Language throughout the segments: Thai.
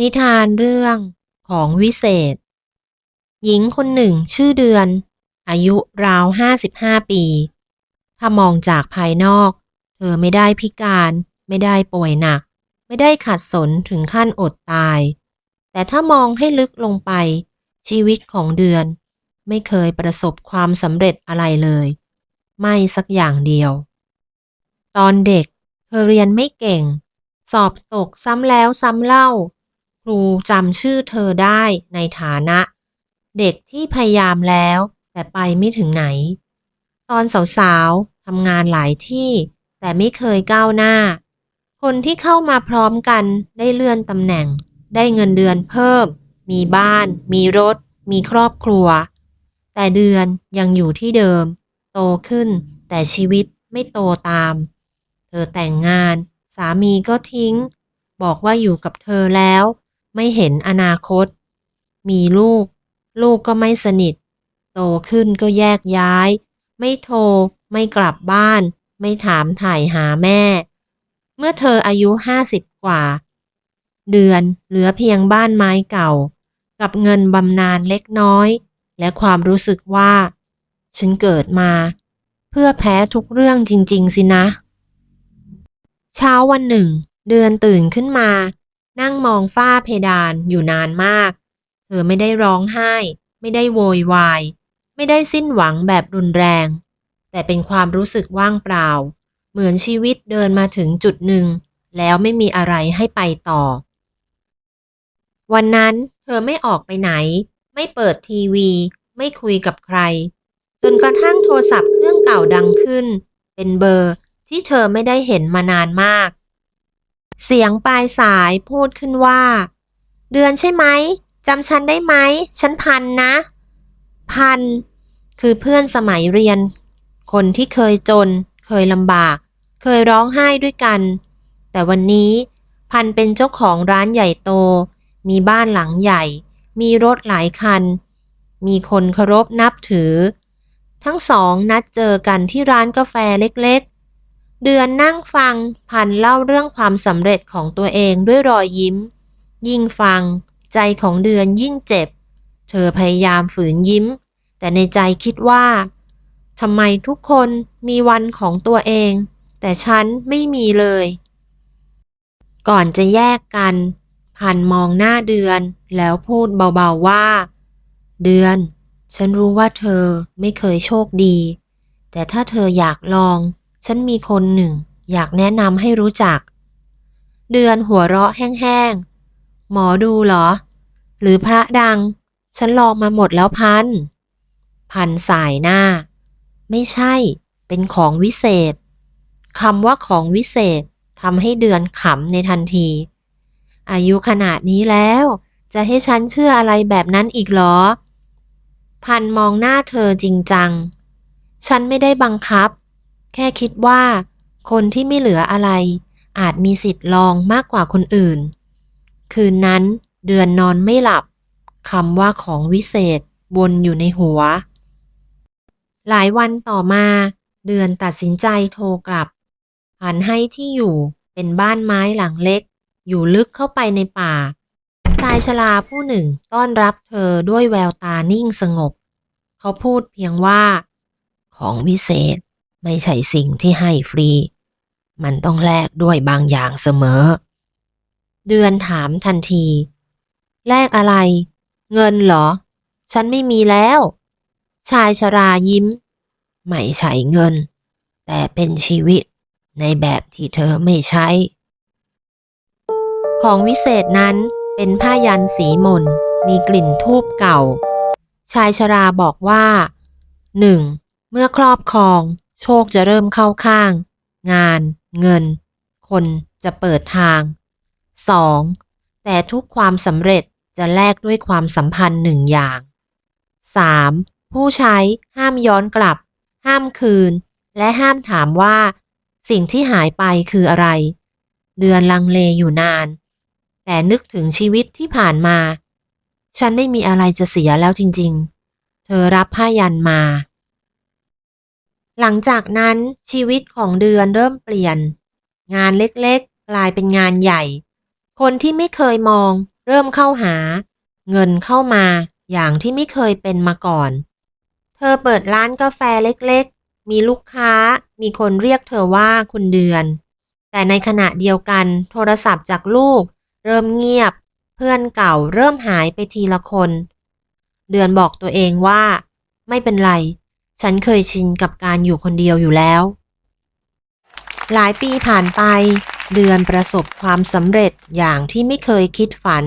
นิทานเรื่องของวิเศษ หญิงคนหนึ่งชื่อเดือน อายุราวห้าสิบห้าปี ถ้ามองจากภายนอก เธอไม่ได้พิการ ไม่ได้ป่วยหนัก ไม่ได้ขัดสนถึงขั้นอดตาย แต่ถ้ามองให้ลึกลงไป ชีวิตของเดือน ไม่เคยประสบความสำเร็จอะไรเลย ไม่สักอย่างเดียว ตอนเด็กเธอเรียนไม่เก่ง สอบตกซ้ำแล้วซ้ำเล่า รูจำชื่อเธอได้ในฐานะ เด็กที่พยายามแล้ว แต่ไปไม่ถึงไหน ตอนสาวๆทำงานหลายที่ แต่ไม่เคยก้าวหน้า คนที่เข้ามาพร้อมกันได้เลื่อนตำแหน่ง ได้เงินเดือนเพิ่ม มีบ้าน มีรถ มีครอบครัว แต่เดือนยังอยู่ที่เดิม โตขึ้น แต่ชีวิตไม่โตตาม เธอแต่งงาน สามีก็ทิ้ง บอกว่าอยู่กับเธอแล้ว ไม่เห็นอนาคต มีลูก ลูกก็ไม่สนิท โตขึ้นก็แยกย้าย ไม่โทร ไม่กลับบ้าน ไม่ถามถ่ายหาแม่ เมื่อเธออายุห้าสิบกว่า เดือนเหลือเพียงบ้านไม้เก่า กับเงินบำนาญเล็กน้อย และความรู้สึกว่า ฉันเกิดมา เพื่อแพ้ทุกเรื่องจริง ๆ สินะ เช้าวันหนึ่ง เดือนตื่นขึ้นมา นั่งมองฝ้าเพดานอยู่นานมาก เธอไม่ได้ร้องไห้ ไม่ได้โวยวาย ไม่ได้สิ้นหวังแบบรุนแรง แต่เป็นความรู้สึกว่างเปล่า เหมือนชีวิตเดินมาถึงจุดหนึ่ง แล้วไม่มีอะไรให้ไปต่อ วันนั้นเธอไม่ออกไปไหน ไม่เปิดทีวี ไม่คุยกับใคร จนกระทั่งโทรศัพท์เครื่องเก่าดังขึ้น เป็นเบอร์ที่เธอไม่ได้เห็นมานานมาก เสียงปลายสายพูดขึ้นว่า เดือนใช่ไหมจำฉันได้ไหม ฉันพันนะ พัน คือเพื่อนสมัยเรียน คนที่เคยจน เคยลำบาก เคยร้องไห้ด้วยกัน แต่วันนี้พันเป็นเจ้าของร้านใหญ่โต มีบ้านหลังใหญ่ มีรถหลายคัน มีคนเคารพนับถือ ทั้งสองนัดเจอกันที่ร้านกาแฟเล็กๆ เดือนนั่งฟังพันเล่าเรื่องความสำเร็จของตัวเองด้วยรอยยิ้ม ยิ่งฟัง ใจของเดือนยิ่งเจ็บ เธอพยายามฝืนยิ้ม แต่ในใจคิดว่าทำไมทุกคนมีวันของตัวเอง แต่ฉันไม่มีเลย ก่อนจะแยกกัน พันมองหน้าเดือน แล้วพูดเบาๆว่า เดือน ฉันรู้ว่าเธอไม่เคยโชคดี แต่ถ้าเธออยากลอง ฉันมีคนหนึ่ง อยากแนะนำให้รู้จัก เดือนหัวเราะแห้งๆ หมอดูเหรอ หรือพระดัง ฉันลองมาหมดแล้วพัน พันสายหน้า ไม่ใช่ เป็นของวิเศษคำว่าของวิเศษทำให้เดือนขำในทันที อายุขนาดนี้แล้ว จะให้ฉันเชื่ออะไรแบบนั้นอีกหรอ พันมองหน้าเธอจริงจัง ฉันไม่ได้บังคับ ค่คิดว่า คนที่ไม่เหลืออะไร อาจมีสิทธิ์ลองมากกว่าคนอื่น คืนนั้นเดือนนอนไม่หลับคำว่าของวิเศษวนอยู่ในหัว หลายวันต่อมา เดือนตัดสินใจโทรกลับพันให้ที่อยู่เป็นบ้านไม้หลังเล็ก อยู่ลึกเข้าไปในป่า ชายชราผู้หนึ่งต้อนรับเธอด้วยแววตานิ่งสงบ เขาพูดเพียงว่า ของวิเศษ ไม่ใช่สิ่งที่ให้ฟรี มันต้องแลกด้วยบางอย่างเสมอ เดือนถามทันที แลกอะไร เงินเหรอ ฉันไม่มีแล้ว ชายชรายิ้ม ไม่ใช่เงิน แต่เป็นชีวิตในแบบที่เธอไม่ใช้ ของวิเศษนั้นเป็นผ้ายันสีมน มีกลิ่นทูบเก่า ชายชราบอกว่า 1. เมื่อครอบครอง โชคจะเริ่มเข้าข้าง งาน เงิน คนจะเปิดทาง 2. แต่ทุกความสำเร็จจะแลกด้วยความสัมพันธ์หนึ่งอย่าง 3. ผู้ใช้ห้ามย้อนกลับ ห้ามคืน และห้ามถามว่า สิ่งที่หายไปคืออะไร เดือนลังเลอยู่นาน แต่นึกถึงชีวิตที่ผ่านมา ฉันไม่มีอะไรจะเสียแล้วจริง ๆ เธอรับผ้ายันมา หลังจากนั้นชีวิตของเดือนเริ่มเปลี่ยน งานเล็กๆ กลายเป็นงานใหญ่ คนที่ไม่เคยมอง เริ่มเข้าหา เงินเข้ามาอย่างที่ไม่เคยเป็นมาก่อน เธอเปิดร้านกาแฟเล็กๆ มีลูกค้า มีคนเรียกเธอว่าคุณเดือน แต่ในขณะเดียวกัน โทรศัพท์จากลูก เริ่มเงียบ เพื่อนเก่าเริ่มหายไปทีละคน เดือนบอกตัวเองว่า ไม่เป็นไร ฉันเคยชินกับการอยู่คนเดียวอยู่แล้ว หลายปีผ่านไป เดือนประสบความสำเร็จอย่างที่ไม่เคยคิดฝัน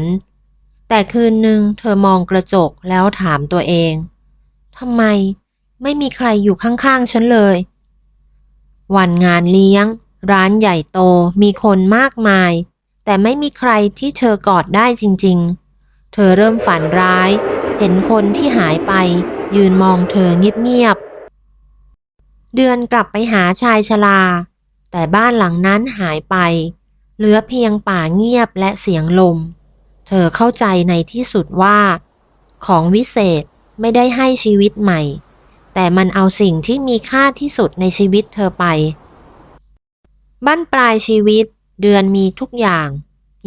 แต่คืนหนึ่งเธอมองกระจกแล้วถามตัวเองทำไมไม่มีใครอยู่ข้างๆฉันเลย วันงานเลี้ยง ร้านใหญ่โตมีคนมากมาย แต่ไม่มีใครที่เธอกอดได้จริง ๆ เธอเริ่มฝันร้าย เห็นคนที่หายไป ยืนมองเธอเงียบๆ เดือนกลับไปหาชายชรา แต่บ้านหลังนั้นหายไป เหลือเพียงป่าเงียบและเสียงลม เธอเข้าใจในที่สุดว่า ของวิเศษไม่ได้ให้ชีวิตใหม่ แต่มันเอาสิ่งที่มีค่าที่สุดในชีวิตเธอไป บั้นปลายชีวิตเดือนมีทุกอย่าง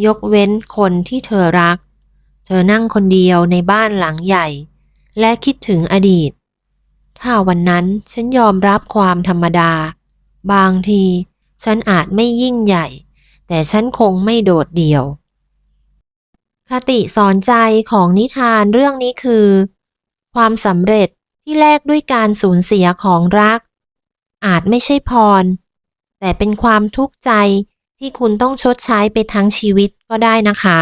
ยกเว้นคนที่เธอรัก เธอนั่งคนเดียวในบ้านหลังใหญ่ และคิดถึงอดีต ถ้าวันนั้นฉันยอมรับความธรรมดา บางทีฉันอาจไม่ยิ่งใหญ่ แต่ฉันคงไม่โดดเดี่ยว คติสอนใจของนิทานเรื่องนี้คือ ความสำเร็จที่แลกด้วยการสูญเสียของรัก อาจไม่ใช่พร แต่เป็นความทุกข์ใจที่คุณต้องชดใช้ไปทั้งชีวิตก็ได้นะคะ